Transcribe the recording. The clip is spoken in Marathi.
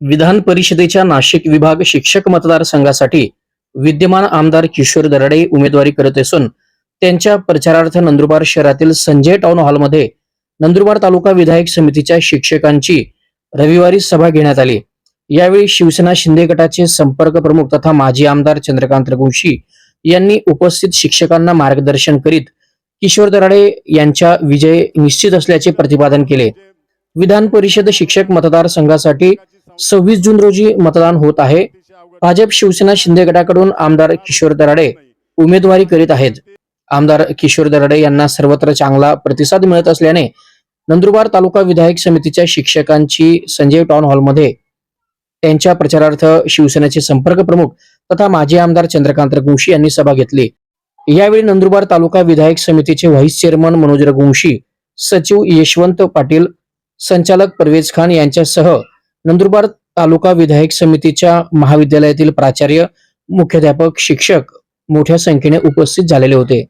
विधान परिषदेच्या नाशिक विभाग शिक्षक मतदारसंघासाठी विद्यमान आमदार किशोर दराडे उमेदवारी करत असून त्यांच्या प्रचारार्थ नंदुरबार शहरातील संजय टाउन हॉलमध्ये नंदुरबार तालुका विधायक समितीच्या शिक्षकांची रविवारी सभा घेण्यात आली. यावेळी शिवसेना शिंदे गटाचे संपर्क प्रमुख तथा माजी आमदार चंद्रकांत रघुवंशी यांनी उपस्थित शिक्षकांना मार्गदर्शन करीत किशोर दराडे यांच्या विजय निश्चित असल्याचे प्रतिपादन केले. विधान परिषद शिक्षक मतदारसंघासाठी सव्वीस जून रोजी मतदान होत आहे. भाजप शिवसेना शिंदे गटाकडून आमदार किशोर दराडे उमेदवारी करीत आहेत. आमदार किशोर दराडे यांना सर्वत्र चांगला प्रतिसाद मिळत असल्याने नंदुरबार तालुका विधायक समितीच्या शिक्षकांची संजय टाउन हॉलमध्ये त्यांच्या प्रचारार्थ शिवसेनेचे संपर्क प्रमुख तथा माजी आमदार चंद्रकांत रघुवंशी यांनी सभा घेतली. यावेळी नंदुरबार तालुका विधायक समितीचे व्हाईस चेअरमन मनोज रघुवंशी सचिव यशवंत पाटील संचालक परवेज खान यांच्यासह नंदुरबार तालुका विधायक समितीच्या महाविद्यालयातील प्राचार्य मुख्याध्यापक शिक्षक मोठ्या संख्येने उपस्थित झालेले होते.